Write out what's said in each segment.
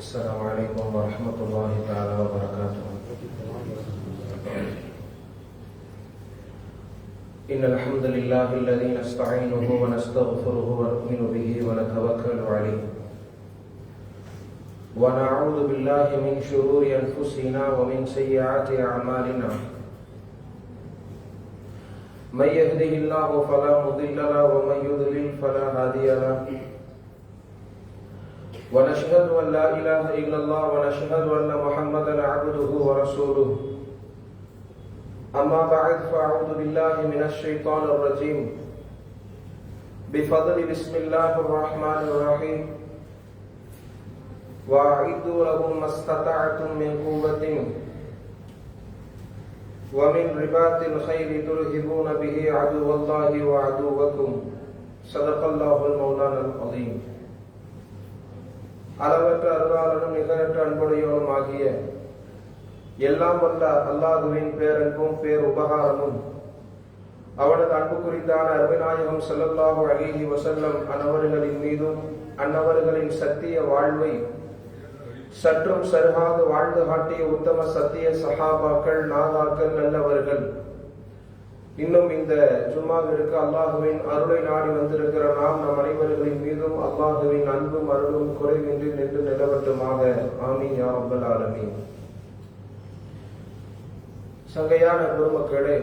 السلام عليكم ورحمة الله تعالى وبركاته إن الحمد لله الذي نستعينه ونستغفره ونؤمن به ونتوكل عليه ونعوذ بالله من شرور أنفسنا ومن سيئات أعمالنا من يهده الله فلا مضل له، ومن يضلل فلا هادي له۔ ونشهد أن لا إله إلا الله ونشهد أن محمدا عبده ورسوله. أما بعد فأعوذ بالله من الشيطان الرجيم. بفضل بسم الله الرحمن الرحيم. وأعدوا لهم ما استطعتم من قوة ومن رباط الخير ترهبون به عدو الله وعدوكم. صدق الله المولانا العظيم. அளவற்ற அருளாளனும் நிகரற்ற அன்புடையவனும் ஆகிய எல்லாம் வல்ல அல்லாஹுவின் பேரன்பும் பேர் உபகாரமும். அவனது அன்பு குறித்தான அருமைநாயகம் செல்லல்லாஹு அழகி வசல்லம் அன்னவர்களின் மீதும் அன்னவர்களின் சத்திய வாழ்வை சற்றும் சருகாது வாழ்ந்து காட்டிய உத்தம சத்திய சஹாபாக்கள் நாதாக்கள் நல்லவர்கள். இன்னும் இந்த ஜும்மாவிற்கு அல்லாஹுவின் அருளை நாடி வந்திருக்கிற நாம் நம் அனைவர்களின் மீதும் அல்லாஹுவின் அன்பும் அருளும் குறைவின்றி நின்று நிலவட்டுமாக. ஆமீன் யா ரப்பல் ஆலமீன். சங்கையான பெருமக்களே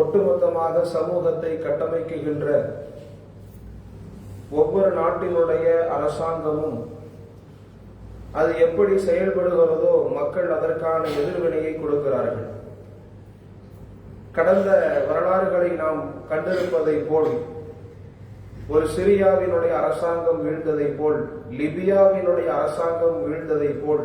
ஒட்டுமொத்தமாக சமூகத்தை கட்டமைக்குகின்ற ஒவ்வொரு நாட்டினுடைய அரசாங்கமும் அது எப்படி செயல்படுகிறதோ மக்கள் அதற்கான எதிர்வினையை கொடுக்கிறார்கள். கடந்த வரலாறுகளை நாம் கண்டிருப்பதை போல் ஒரு சிரியாவினுடைய அரசாங்கம் வீழ்ந்ததை போல் லிபியாவினுடைய அரசாங்கம் வீழ்ந்ததை போல்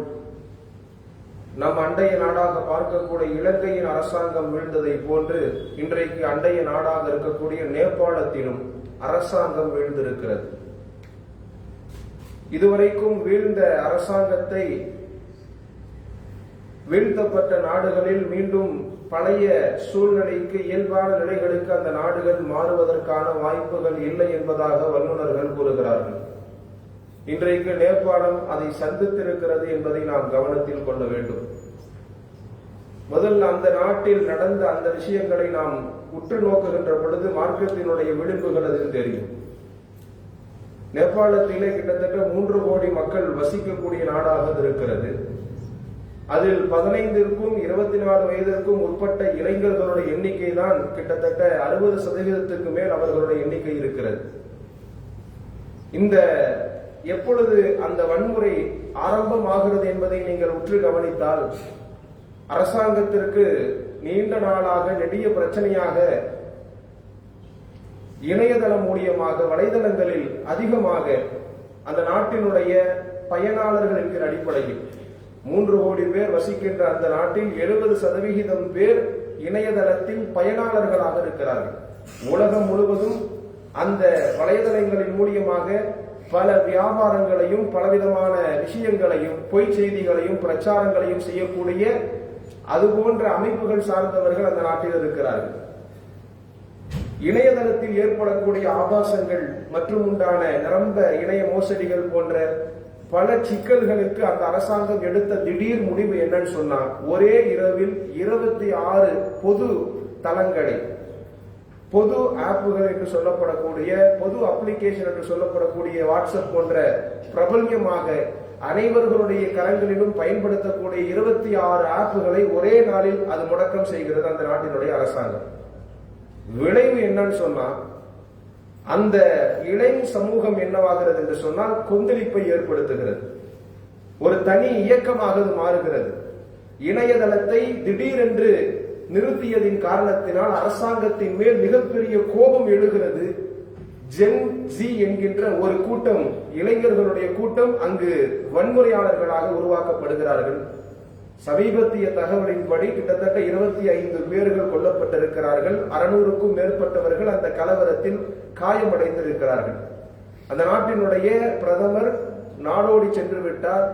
நம் அண்டைய நாடாக பார்க்கக்கூடிய இலங்கையின் அரசாங்கம் வீழ்ந்ததை போன்று இன்றைக்கு அண்டைய நாடாக இருக்கக்கூடிய நேபாளத்திலும் அரசாங்கம் வீழ்ந்திருக்கிறது. இதுவரைக்கும் வீழ்ந்த அரசாங்கத்தை வீழ்த்தப்பட்ட நாடுகளில் மீண்டும் பழைய சூழ்நிலைக்கு இயல்பான நிலைகளுக்கு அந்த நாடுகள் மாறுவதற்கான வாய்ப்புகள் இல்லை என்பதாக வல்லுநர்கள் கூறுகிறார்கள். இன்றைக்கு நேபாளம் அதை சந்தித்திருக்கிறது என்பதை நாம் கவனத்தில் கொள்ள வேண்டும். முதல்ல அந்த நாட்டில் நடந்த அந்த விஷயங்களை நாம் உற்று நோக்குகின்ற பொழுது மார்க்கத்தினுடைய விளிம்புகள் அதில் தெரியும். நேபாளத்திலே கிட்டத்தட்ட மூன்று கோடி மக்கள் வசிக்கக்கூடிய நாடாக இருக்கிறது. அதில் பதினைந்திற்கும் இருபத்தி நாலு வயதிற்கும் உட்பட்ட இளைஞர்களுடைய எண்ணிக்கை தான் கிட்டத்தட்ட அறுபது சதவீதத்துக்கு மேல் அவர்களுடைய எண்ணிக்கை இருக்கிறது. இந்த எப்பொழுது அந்த வன்முறை ஆரம்பமாகிறது என்பதை நீங்கள் உற்று கவனித்தால் அரசாங்கத்திற்கு நீண்ட நாளாக நெடிய பிரச்சனையாக இணையதளம் மூலியமாக வலைதளங்களில் அதிகமாக அந்த நாட்டினுடைய பயனாளர்கள் அடிப்படையில் மூன்று கோடி பேர் வசிக்கின்ற அந்த நாட்டில் எழுபது சதவிகிதம் பேர் இணையதளத்தில் பயனாளர்களாக இருக்கிறார்கள். உலகம் முழுவதும் அந்த வலைதளங்களின் மூலியமாக பல வியாபாரங்களையும் பலவிதமான விஷயங்களையும் பொய் செய்திகளையும் பிரச்சாரங்களையும் செய்யக்கூடிய அது போன்ற அமைப்புகள் சார்ந்தவர்கள் அந்த நாட்டில் இருக்கிறார்கள். இணையதளத்தில் ஏற்படக்கூடிய ஆபாசங்கள் மற்றும் உண்டான நிரம்ப இணைய மோசடிகள் போன்ற பல சிக்கல்களுக்கு அந்த அரசாங்கம் எடுத்த திடீர் முடிவு என்னன்னு சொன்னா ஒரே இரவில் இருபத்தி ஆறு பொது தளங்களை பொது ஆப்புகள் என்று சொல்லப்படக்கூடிய பொது அப்ளிகேஷன் என்று சொல்லப்படக்கூடிய வாட்ஸ்அப் போன்ற பிரபல்யமாக அனைவர்களுடைய கரங்களிலும் பயன்படுத்தக்கூடிய இருபத்தி ஆறு ஆப்புகளை ஒரே நாளில் அது முடக்கம் செய்கிறது அந்த நாட்டினுடைய அரசாங்கம். விளைவு என்னன்னு சொன்னா அந்த இளைஞ சமூகம் என்னவாகிறது என்று சொன்னால் கொந்தளிப்பை ஏற்படுத்துகிறது. ஒரு தனி இயக்கமாக அது மாறுகிறது. இணையதளத்தை திடீரென்று நிறுத்தியதின் காரணத்தினால் அரசாங்கத்தின் மேல் மிகப்பெரிய கோபம் எழுகிறது. ஜென் ஜி என்கின்ற ஒரு கூட்டம் இளைஞர்களுடைய கூட்டம் அங்கு வன்முறையாளர்களாக உருவாக்கப்படுகிறார்கள். சமீபத்திய தகவலின்படி கிட்டத்தட்ட இருபத்தி ஐந்து பேர்கள் கொல்லப்பட்டிருக்கிறார்கள். அறுநூறுக்கும் மேற்பட்டவர்கள் அந்த கலவரத்தில் காயமடைந்திருக்கிறார்கள். அந்த நாட்டினுடைய பிரதமர் நாடோடி சென்று விட்டார்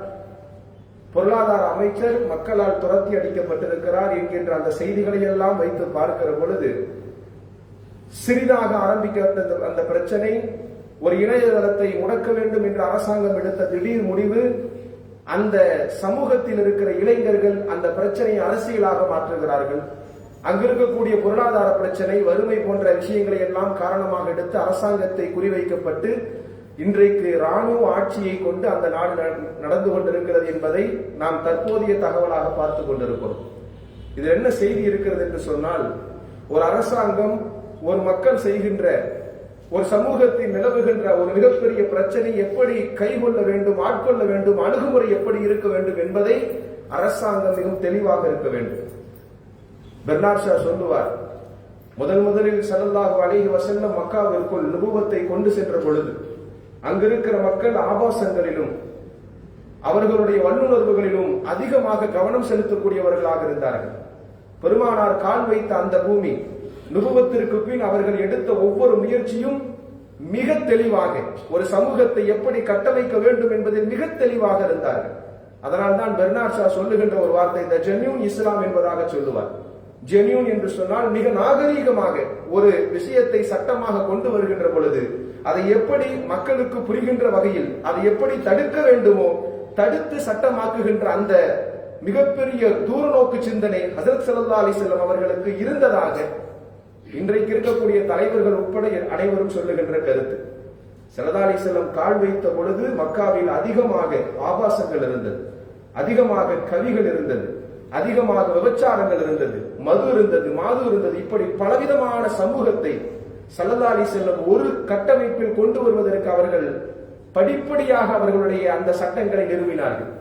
பொருளாதார அமைச்சர் மக்களால் துரத்தி அடிக்கப்பட்டிருக்கிறார் என்கின்ற அந்த செய்திகளை எல்லாம் வைத்து பார்க்கிற பொழுது சிறிதாக ஆரம்பிக்கப்பட்ட அந்த பிரச்சனை ஒரு இணையதளத்தை முடக்க வேண்டும் என்று அரசாங்கம் எடுத்த திடீர் முடிவு அந்த சமூகத்தில் இருக்கிற இளைஞர்கள் அந்த பிரச்சனையை அரசியலாக மாற்றுகிறார்கள். அங்கு இருக்கக்கூடிய பொருளாதார பிரச்சனை வறுமை போன்ற விஷயங்களை எல்லாம் காரணமாக எடுத்து அரசாங்கத்தை குறிவைக்கப்பட்டு இன்றைக்கு ராணுவ ஆட்சியை கொண்டு அந்த நாடு நட- நடந்து கொண்டிருக்கிறது என்பதை நாம் தற்போதைய தகவலாக பார்த்து கொண்டிருக்கிறோம். இதில் என்ன செய்தி இருக்கிறது என்று சொன்னால் ஒரு அரசாங்கம் ஒரு மக்கள் செய்கின்ற ஒரு சமூகத்தில் நிலவுகின்ற ஒரு மிகப்பெரிய பிரச்சனை எப்படி கைகொள்ள வேண்டும் ஆட்கொள்ள வேண்டும் அணுகுமுறை எப்படி இருக்க வேண்டும் என்பதை அரசாங்கம் மிகவும் தெளிவாக இருக்க வேண்டும். பெர்னார் ஷா சொல்லுவார் முதல் முதலில் ஸல்லல்லாஹு அழகி வஸல்லம் மக்காவிற்குள் நுபுவத்தை கொண்டு சென்ற பொழுது அங்கிருக்கிற மக்கள் ஆபாசங்களிலும் அவர்களுடைய வல்லுணர்வுகளிலும் அதிகமாக கவனம் செலுத்தக்கூடியவர்களாக இருந்தார்கள். பெருமானார் கால் வைத்த அந்த பூமி நுபுவத்திற்கு பின் அவர்கள் எடுத்த ஒவ்வொரு முயற்சியும் மிக தெளிவாக ஒரு சமூகத்தை எப்படி கட்டமைக்க வேண்டும் என்பதில் மிக தெளிவாக இருந்தார்கள். அதனால்தான் பெர்னாட் ஷா சொல்லுகின்ற ஒரு வார்த்தை த ஜென்யூன் இஸ்லாம் என்பதாக சொல்லுவார். ஜென்யூன் என்று சொன்னால் மிக நாகரீகமாக ஒரு விஷயத்தை சட்டமாக கொண்டு வருகின்ற பொழுது அதை எப்படி மக்களுக்கு புரிகின்ற வகையில் அதை எப்படி தடுக்க வேண்டுமோ தடுத்து சட்டமாக்குகின்ற அந்த மிகப்பெரிய தூரநோக்கு சிந்தனை ஹசரத் ஸல்லல்லாஹு அலிசல்லம் அவர்களுக்கு இருந்ததாக இன்றைக்கு இருக்கக்கூடிய தலைவர்கள் உட்பட அனைவரும் சொல்லுகின்ற கருத்து. ஸல்லல்லாஹு செல்லம் கால் வைத்த பொழுது மக்காவில் அதிகமாக ஆபாசங்கள் இருந்தது. அதிகமாக கவிகள் இருந்தது. அதிகமாக விபச்சாரங்கள் இருந்தது. மது இருந்தது மாது இருந்தது. இப்படி பலவிதமான சமூகத்தை சல்லதாலி செல்லம் ஒரு கட்டமைப்பில் கொண்டு வருவதற்கு அவர்கள் படிப்படியாக அவர்களுடைய அந்த சட்டங்களை நிறுவினார்கள்.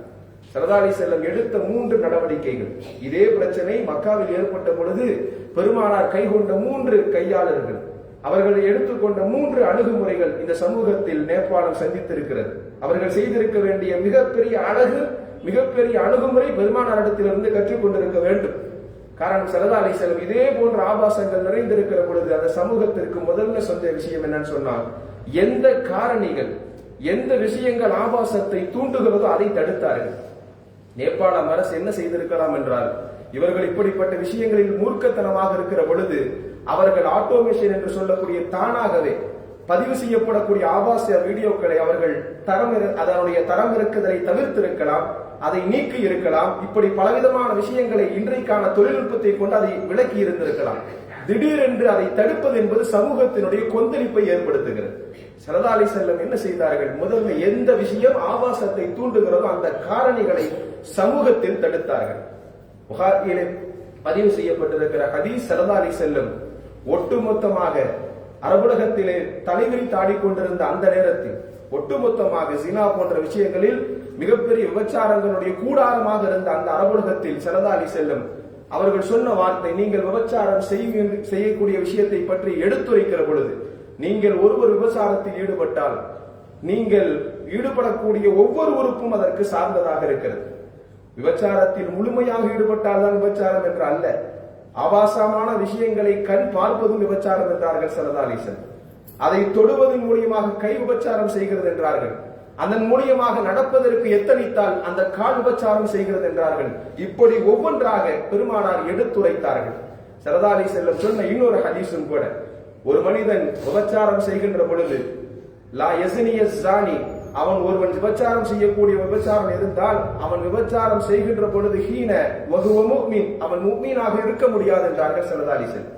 சரதாரி செல்லம் எடுத்த மூன்று நடவடிக்கைகள். இதே பிரச்சனை மக்காவில் ஏற்பட்ட பொழுது பெருமானார் கைகொண்ட மூன்று கையாளர்கள். அவர்கள் எடுத்துக்கொண்ட மூன்று அணுகுமுறைகள் இந்த சமூகத்தில் நேபாளம் சந்தித்திருக்கிறது. அவர்கள் செய்திருக்க வேண்டிய மிகப்பெரிய அழகு மிகப்பெரிய அணுகுமுறை பெருமானாரிடத்திலிருந்து கற்றுக்கொண்டிருக்க வேண்டும். காரணம் சரதா அலி இதே போன்ற ஆபாசங்கள் நிறைந்திருக்கிற பொழுது அந்த சமூகத்திற்கு முதல்ல சொந்த விஷயம் என்னன்னு சொன்னால் எந்த காரணிகள் எந்த விஷயங்கள் ஆபாசத்தை தூண்டுகிறதோ அதை தடுத்தார்கள். நேபாள அரசு என்ன செய்திருக்கலாம் என்றால் இவர்கள் இப்படிப்பட்ட விஷயங்களில் மூர்க்கத்தனமாக இருக்கிற பொழுது அவர்கள் ஆட்டோமேஷன் என்று சொல்லக்கூடிய தானாகவே பதிவு செய்யப்படக்கூடிய ஆபாச வீடியோக்களை அவர்கள் தரம் அதனுடைய தரம் இருக்குதலை தவிர்த்திருக்கலாம் அதை நீக்கி இருக்கலாம் இப்படி பலவிதமான விஷயங்களை இன்றைக்கான தொழில்நுட்பத்தை கொண்டு அதை விளக்கி இருந்திருக்கலாம். திடீரென்று அதை தடுப்பது என்பது சமூகத்தினுடைய கொந்தளிப்பை ஏற்படுத்துகிறது. சரதாலி செல்லம் என்ன செய்தார்கள்? முதல்ல எந்த விஷயம் ஆபாசத்தை தூண்டுகிறதோ அந்த காரணிகளை சமூகத்தில் தடுத்தார்கள். புகாரிலே பதிவு செய்யப்பட்டிருக்கிற ஹதீஸ் சரதாரி செல்லும் ஒட்டுமொத்தமாக அரபுலகத்திலே தலைவிரி தாடிக்கொண்டிருந்த அந்த நேரத்தில் ஒட்டுமொத்தமாக சீனா போன்ற விஷயங்களில் மிகப்பெரிய விபச்சாரங்களுடைய கூடாரமாக இருந்த அந்த அரபுலகத்தில் சரதாரி செல்லும் அவர்கள் சொன்ன வார்த்தை நீங்கள் விபச்சாரம் செய்யக்கூடிய விஷயத்தை பற்றி எடுத்துரைக்கிற பொழுது நீங்கள் ஒருவர் விபச்சாரத்தில் ஈடுபட்டால் நீங்கள் ஈடுபடக்கூடிய ஒவ்வொரு உறுப்பும் அதற்கு சார்ந்ததாக இருக்கிறது. விபச்சாரத்தில் முழுமையாக ஈடுபட்டால்தான் விபச்சாரம் என்று அல்ல. ஆபாசமான விஷயங்களை கண் பார்ப்பதும் விபச்சாரம் என்றார்கள் சரதாலீசன் அதை தொடுவதன் மூலியமாக கை விபச்சாரம் செய்கிறது என்றார்கள். அதன் மூலியமாக நடப்பதற்கு எத்தனித்தால் அந்த கால் விபச்சாரம் செய்கிறது என்றார்கள். இப்படி ஒவ்வொன்றாக பெருமானார் எடுத்துரைத்தார்கள். சரதாலி செல்லம் சொன்ன இன்னொரு ஹதீஸும் கூட. ஒரு மனிதன் விபச்சாரம் செய்கின்ற பொழுது லா யஸ்னிய ஜானி அவன் ஒருவன் விபச்சாரம் செய்யக்கூடிய விபச்சாரம் இருந்தால் அவன் விபச்சாரம் செய்கின்ற பொழுது ஹீன வகுவ முக்மீன். அவன் முக்மீனாக இருக்க முடியாது என்றார்கள் சரதாலிசன்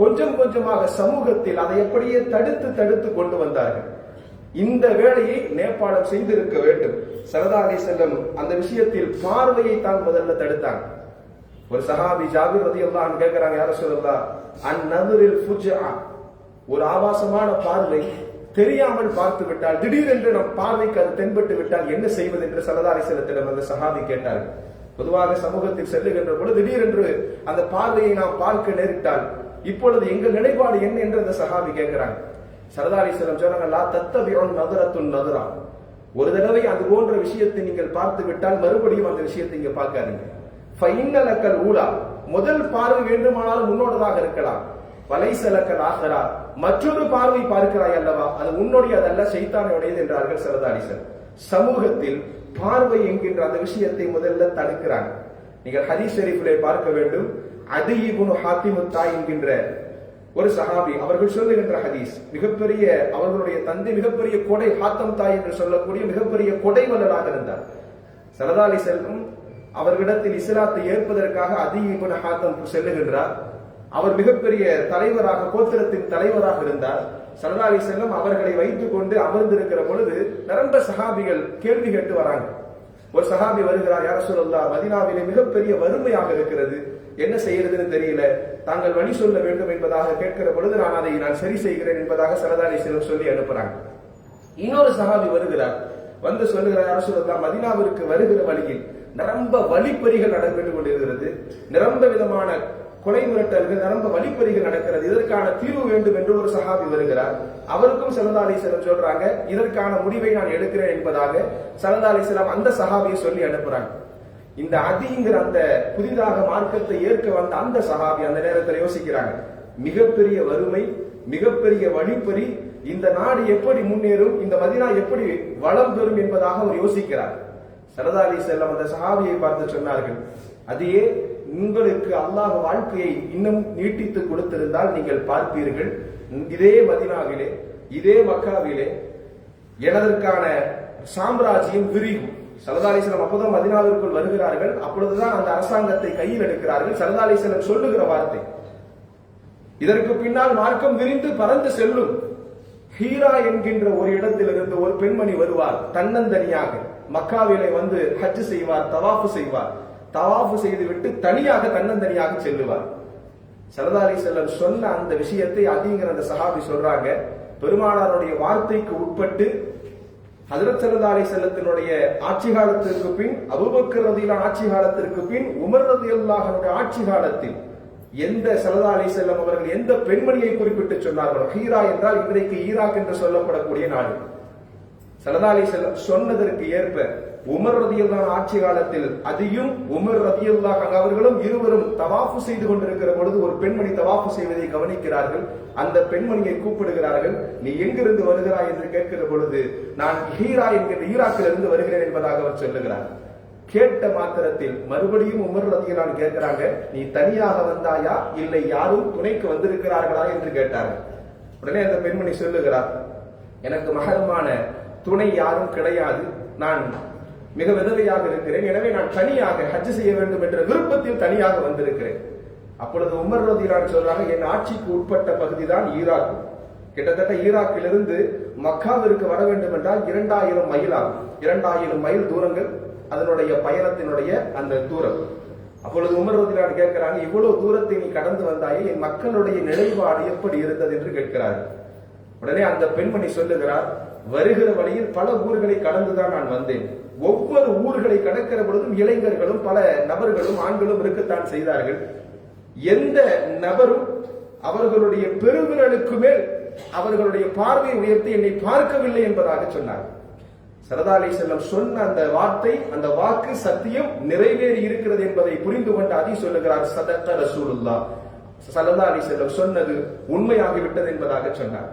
கொஞ்சம் கொஞ்சமாக சமூகத்தில் அதை எப்படியே தடுத்து தடுத்து கொண்டு வந்தார்கள். இந்த வேலையை நேபாளம் செய்திருக்க வேண்டும். சரதாலி செல்லம் அந்த விஷயத்தில் பார்வையை தான் முதல்ல தடுத்தாங்க ஒரு சஹாபி ஜாபிர் ரதியல்லாஹு கேட்கிறாங்க யார சொல்லலாம் அந்நதுரில் ஒரு ஆபாசமான பார்வை. தெரியாமல் பார்த்து விட்டால் திடீரென்று நம் பார்வைக்கு அது தென்பட்டு விட்டால் என்ன செய்வது என்று சலதாரி அந்த சகாதி கேட்டார்கள் பொதுவாக சமூகத்தில் செல்லுகின்ற பொழுது திடீரென்று அந்த பார்வையை நாம் பார்க்க நேரிட்டால் இப்பொழுது எங்கள் நிலைப்பாடு என்ன என்று அந்த சகாபி கேட்கிறாங்க சரதாரி செல்லம் சொன்னாங்க லா தத்தபியோன் நதுரா. ஒரு தடவை அது போன்ற விஷயத்தை நீங்கள் பார்த்து விட்டால் மறுபடியும் அந்த விஷயத்தை இங்க பார்க்காதீங்க. ஃபைனலக்கல் ஊழா முதல் பார்வை வேண்டுமானாலும் முன்னோடதாக இருக்கலாம். வலைசலக்கல் ஆகரா மற்றொரு பார்வை பார்க்கிறாய் அல்லவா? அது உன்னுடையதல்ல செய்தானுடையது என்றார்கள் சரதாரிசன் சமூகத்தில் பார்வை என்கின்ற அந்த விஷயத்தை முதல்ல தடுக்கிறாங்க நீங்கள் ஹதீஸ் ஷெரீஃபிலே பார்க்க வேண்டும். அதிபுனு ஹாத்திமுத்தா என்கின்ற ஒரு சஹாபி அவர்கள் சொல்லுகின்ற ஹதீஸ் மிகப்பெரிய அவர்களுடைய தந்தை மிகப்பெரிய கொடை ஹாத்தம் தாய் என்று சொல்லக்கூடிய மிகப்பெரிய கொடை வல்லராக இருந்தார். சரதாலி செல்வம் அவர்களிடத்தில் இஸ்லாத்தை ஏற்பதற்காக அதிக ஹாத்தம் செல்லுகின்றார். அவர் மிகப்பெரிய தலைவராக கோத்திரத்தின் தலைவராக இருந்தார். சலதாலி செல்லம் அவர்களை வைத்துக் கொண்டு அமர்ந்திருக்கிற பொழுது நிரம்ப சஹாபிகள் கேள்வி கேட்டு வராங்க. ஒரு சஹாபி வருகிறார் யார சொல்லா மதினாவிலே மிகப்பெரிய வறுமையாக இருக்கிறது. என்ன செய்யறதுன்னு தெரியல. தாங்கள் வழி சொல்ல வேண்டும் என்பதாக கேட்கிற பொழுது நான் அதை நான் சரி செய்கிறேன் என்பதாக சரதாரி செல்வம் சொல்லி அனுப்புறாங்க. இன்னொரு சஹாபி வருகிறார். வந்து சொல்லுகிறார் யார சொல்லா மதினாவிற்கு வருகிற வழியில் நிரம்ப வழிப்பறிகள் நடந்து கொண்டிருக்கிறது. நிரம்ப விதமான கொலை மிரட்டல்கள் நிரம்ப வழிப்பறிகள் நடக்கிறது. இதற்கான தீர்வு வேண்டும் என்று ஒரு சஹாபி வருகிறார். அவருக்கும் சலதாலி செல்லம் சொல்றாங்க இதற்கான முடிவை நான் எடுக்கிறேன் என்பதாக சலதாலி செல்லம் அந்த சஹாபியை சொல்லி அனுப்புறாங்க. இந்த அதிங்கிற அந்த புதிதாக மார்க்கத்தை ஏற்க வந்த அந்த சஹாபி அந்த நேரத்தில் யோசிக்கிறாங்க மிகப்பெரிய வறுமை மிகப்பெரிய வழிப்பறி இந்த நாடு எப்படி முன்னேறும் இந்த மதினா எப்படி வளம் பெறும் என்பதாக அவர் யோசிக்கிறார். சரதாலி செல்லம் அந்த சஹாபியை பார்த்து சொன்னார்கள் அதையே உங்களுக்கு அல்லாஹ் வாழ்க்கையை இன்னும் நீட்டித்து கொடுத்திருந்தால் நீங்கள் பார்ப்பீர்கள். இதே மதினாவிலே இதே மக்காவிலே எனதற்கான சாம்ராஜ்யம் விரியும். சரதாலீசனம் அப்போதான் மதினாவிற்குள் வருகிறார்கள். அப்பொழுதுதான் அந்த அரசாங்கத்தை கையில் எடுக்கிறார்கள். சரதாலீசனம் சொல்லுகிற வார்த்தை. இதற்கு பின்னால் மார்க்கம் விரிந்து பறந்து செல்லும். ஹீரா என்கின்ற ஒரு இடத்திலிருந்து ஒரு பெண்மணி வருவார் தன்னந்தனியாக. மக்காவிலே வந்து ஹஜ் செய்வார் தவாஃபு செய்வார். தவாஃபு செய்துவிட்டு தனியாக தன்னந்தனியாக செல்லுவார். சரதாரி செல்லம் சொன்ன அந்த விஷயத்தை அதிங்கிற அந்த சஹாபி சொல்றாங்க. பெருமானாருடைய வார்த்தைக்கு உட்பட்டு ஹதரத் சரதாரி செல்லத்தினுடைய ஆட்சி காலத்திற்கு பின் அபுபக்கர் ரதியிலான ஆட்சி காலத்திற்கு பின் உமர் ரதி அல்லாஹனுடைய ஆட்சி காலத்தில் எந்த சரதா அலி செல்லம் அவர்கள் எந்த பெண்மணியை குறிப்பிட்டு சொன்னார்களோ ஹீரா என்றால் இன்றைக்கு ஈராக் என்று சொல்லப்படக்கூடிய நாடு. சரதா அலி செல்லம் சொன்னதற்கு ஏற்ப உமர் ரதியுல்லான் ஆட்சி காலத்தில் அதையும் உமர் ரதியுல்லாஹ் அவர்களும் இருவரும் தவாஃபு செய்து கொண்டிருக்கிற பொழுது ஒரு பெண்மணி தவாஃபு செய்வதை கவனிக்கிறார்கள். அந்த பெண்மணியை கூப்பிடுகிறார்கள் நீ எங்கிருந்து வருகிறாய்? என்று கேட்கிற பொழுது நான் ஹீரா என்கிற ஈராக்கில் இருந்து வருகிறேன் என்பதாக அவர் சொல்லுகிறார். கேட்ட மாத்திரத்தில் மறுபடியும் உமர் ரதியலான் கேட்கிறாங்க நீ தனியாக வந்தாயா? இல்லை யாரும் துணைக்கு வந்திருக்கிறார்களா? என்று கேட்டார்கள். உடனே அந்த பெண்மணி சொல்லுகிறார் எனக்கு மகரமான துணை யாரும் கிடையாது. நான் மிக விதவையாக இருக்கிறேன். எனவே நான் தனியாக ஹஜ் செய்ய வேண்டும் என்ற விருப்பத்தில் தனியாக வந்திருக்கிறேன். அப்பொழுது உமர் ரதிலான் சொல்றாங்க என் ஆட்சிக்கு உட்பட்ட பகுதி தான் ஈராக். கிட்டத்தட்ட ஈராக்கிலிருந்து மக்காவிற்கு வர வேண்டும் என்றால் இரண்டாயிரம் மைல் ஆகும். இரண்டாயிரம் மைல் தூரங்கள் அதனுடைய பயணத்தினுடைய அந்த தூரம். அப்பொழுது உமர் ரதிலான் கேட்கிறாங்க இவ்வளவு தூரத்தை நீ கடந்து வந்தாயே என் மக்களுடைய நிலைப்பாடு எப்படி இருந்தது? என்று கேட்கிறார்கள் உடனே அந்த பெண்மணி சொல்லுகிறார் வருகிற வழியில் பல ஊர்களை கடந்துதான் நான் வந்தேன். ஒவ்வொரு ஊர்களை கடக்கிற பொழுதும் இளைஞர்களும் பல நபர்களும் ஆண்களும் இருக்கத்தான் செய்தார்கள். எந்த நபரும் அவர்களுடைய பெருவிரலுக்கு மேல் அவர்களுடைய பார்வையை உயர்த்தி என்னை பார்க்கவில்லை என்பதாக சொன்னார். சரதாலை செல்லம் சொன்ன அந்த வார்த்தை அந்த வாக்கு சத்தியம் நிறைவேறி இருக்கிறது என்பதை புரிந்து கொண்டு அதி சொல்லுகிறார் சதத்த ரசூலுல்லா சரதா அலி செல்லம் சொன்னது உண்மையாகிவிட்டது என்பதாக சொன்னார்.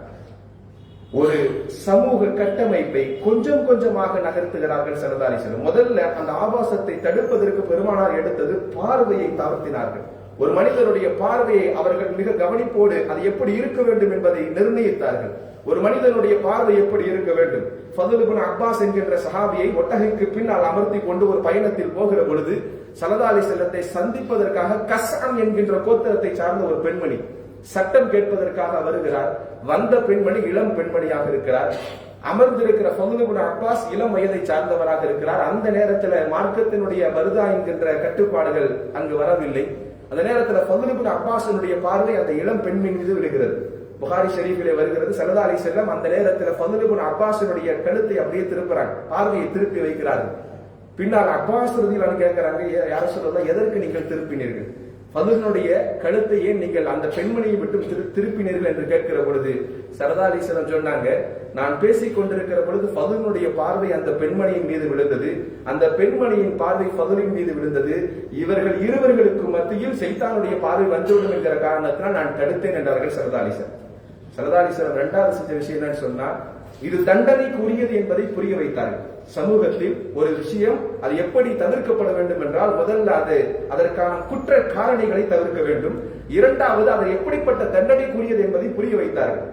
ஒரு சமூக கட்டமைப்பை கொஞ்சம் கொஞ்சமாக நகர்த்துகிறார்கள் சரதாரிசனம் முதல்ல அந்த ஆபாசத்தை தடுப்பதற்கு பெருமானார் எடுத்தது பார்வையை தவிர்த்தினார்கள் ஒரு மனிதனுடைய பார்வையை அவர்கள் மிக கவனிப்போடு அது எப்படி இருக்க வேண்டும் என்பதை நிர்ணயித்தார்கள். ஒரு மனிதனுடைய பார்வை எப்படி இருக்க வேண்டும்? ஃபதுலுபின் அப்பாஸ் என்கின்ற சஹாபியை ஒட்டகைக்கு பின்னால் அமர்த்தி கொண்டு ஒரு பயணத்தில் போகிற பொழுது சலதாலி செல்லத்தை சந்திப்பதற்காக கசான் என்கின்ற கோத்திரத்தை சார்ந்த ஒரு பெண்மணி சட்டம் கேட்பதற்காக வருகிறார். வந்த பெண்மணி இளம் பெண்மணியாக இருக்கிறார். அமர்ந்திருக்கிற ஃபதுலுபின் அப்பாஸ் இளம் வயதை சார்ந்தவராக இருக்கிறார். அந்த நேரத்தில் மார்க்கத்தினுடைய மருதா என்கின்ற கட்டுப்பாடுகள் அங்கு வரவில்லை. அந்த நேரத்தில் ஃபதுலுபின் அப்பாஸினுடைய பார்வை அந்த இளம் பெண்மின் மீது விழுகிறது. புகாரி ஷெரீஃபிலே வருகிறது. சரதா அலி செல்லம் அந்த நேரத்தில் ஃபதுலுபின் அப்பாஸினுடைய கழுத்தை அப்படியே திருப்புறாங்க பார்வையை திருப்பி வைக்கிறார்கள் பின்னால் அப்பாஸ் ரதிலான்னு கேட்கிறாங்க யாரும் சொல்றதா எதற்கு நீங்கள் திருப்பினீர்கள்? பதுகனுடைய கழுத்தை ஏன் நீங்கள் அந்த பெண்மணியை விட்டு திரு திருப்பினீர்கள் என்று கேட்கிற பொழுது சரதா சொன்னாங்க நான் பேசிக் கொண்டிருக்கிற பொழுது பதுகனுடைய பார்வை அந்த பெண்மணியின் மீது விழுந்தது. அந்த பெண்மணியின் பார்வை பதுலின் மீது விழுந்தது. இவர்கள் இருவர்களுக்கு மத்தியில் சைத்தானுடைய பார்வை வந்துவிடும் என்கிற காரணத்தினால் நான் தடுத்தேன் என்றார்கள் சரதா அலிசன். சரதா அலிசலம் இரண்டாவது செஞ்ச விஷயம் என்னன்னு சொன்னா இது தண்டனைக்குரியது என்பதை புரிய வைத்தார்கள். சமூகத்தில் ஒரு விஷயம் அது எப்படி தவிர்க்கப்பட வேண்டும் என்றால் முதல்ல அது அதற்கான குற்ற காரணிகளை தவிர்க்க வேண்டும். இரண்டாவது அது எப்படிப்பட்ட தண்டனைக்குரியது என்பதை புரிய வைத்தார்கள்.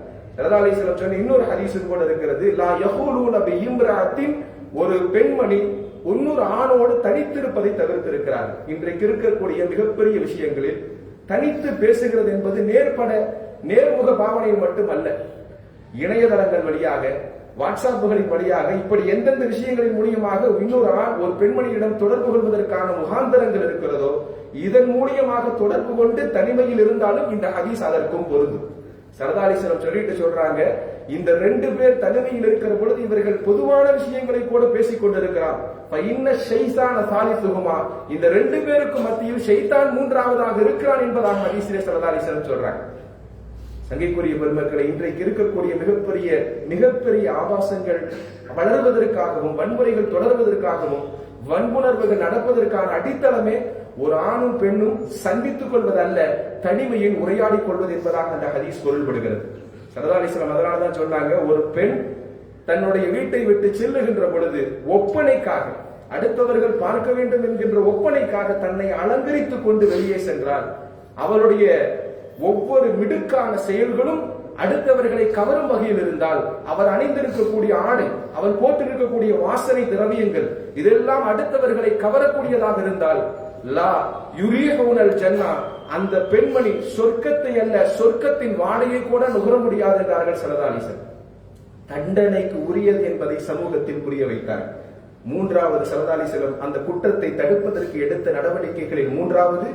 ரதாலை சொன்ன இன்னொரு ஹதீஸும் கூட இருக்கிறது. லா யஹூலூன பி இம்ராத்தின் ஒரு பெண்மணி இன்னொரு ஆணோடு தனித்திருப்பதை தவிர்த்திருக்கிறார். இன்றைக்கு இருக்கக்கூடிய மிகப்பெரிய விஷயங்களில் தனித்து பேசுகிறது என்பது நேர்பட நேர்முக பாவனையில் மட்டுமல்ல. இணையதளங்கள் வழியாக வாட்ஸ்அப்புகளின் வழியாக இப்படி எந்தெந்த விஷயங்களின் மூலியமாக இன்னொரு ஆண் ஒரு பெண்மணியிடம் தொடர்பு கொள்வதற்கான முகாந்தரங்கள் இருக்கிறதோ இதன் மூலியமாக தொடர்பு கொண்டு தனிமையில் இருந்தாலும் இந்த ஹதீஸ் அதற்கும் பொருந்தும். சரதாலீஸ்வரம் சொல்லிட்டு சொல்றாங்க இந்த ரெண்டு பேர் தனிமையில் இருக்கிற பொழுது இவர்கள் பொதுவான விஷயங்களை கூட பேசிக் கொண்டிருக்கிறார். ஷைசான இந்த ரெண்டு பேருக்கு மத்தியில் ஷைத்தான் மூன்றாவதாக இருக்கிறான் என்பதாக ஹதீசிலே சரதாலீஸ்வரம் சொல்றாங்க. சங்கைக்குரிய பெருமக்களை இன்றைக்கு இருக்கக்கூடிய மிகப்பெரிய மிகப்பெரிய ஆபாசங்கள் வளர்வதற்காகவும் வன்முறைகள் தொடர்வதற்காகவும் வன்புணர்வுகள் நடப்பதற்கான அடித்தளமே ஒரு ஆணும் பெண்ணும் சந்தித்துக் கொள்வது அல்ல தனிமையில் உரையாடிக் கொள்வது என்பதாக அந்த ஹதீஸ் பொருள்படுகிறது. சரதாலிஸ்லாம் அதனாலதான் சொன்னாங்க ஒரு பெண் தன்னுடைய வீட்டை விட்டு செல்லுகின்ற பொழுது ஒப்பனைக்காக அடுத்தவர்கள் பார்க்க வேண்டும் என்கின்ற ஒப்பனைக்காக தன்னை அலங்கரித்துக் கொண்டு வெளியே சென்றால் அவளுடைய ஒவ்வொரு மிடுக்கான செயல்களும் அடுத்தவர்களை கவரும் வகையில் இருந்தால் அவர் அணிந்திருக்கக்கூடிய ஆடை அவர் போட்டிருக்கக்கூடிய வாசனை திரவியங்கள் இதெல்லாம் அடுத்தவர்களை கவரக்கூடியதாக இருந்தால் லா யுரியகவுனல் ஜன்னா அந்த பெண்மணி சொர்க்கத்தை அல்ல சொர்க்கத்தின் வாடையை கூட நுகர முடியாது என்றார்கள் சரதாலிசன் தண்டனைக்கு உரியது என்பதை சமூகத்தில் புரிய வைத்தார். மூன்றாவது சரதாலிசலம் அந்த குற்றத்தை தடுப்பதற்கு எடுத்த நடவடிக்கைகளில் மூன்றாவது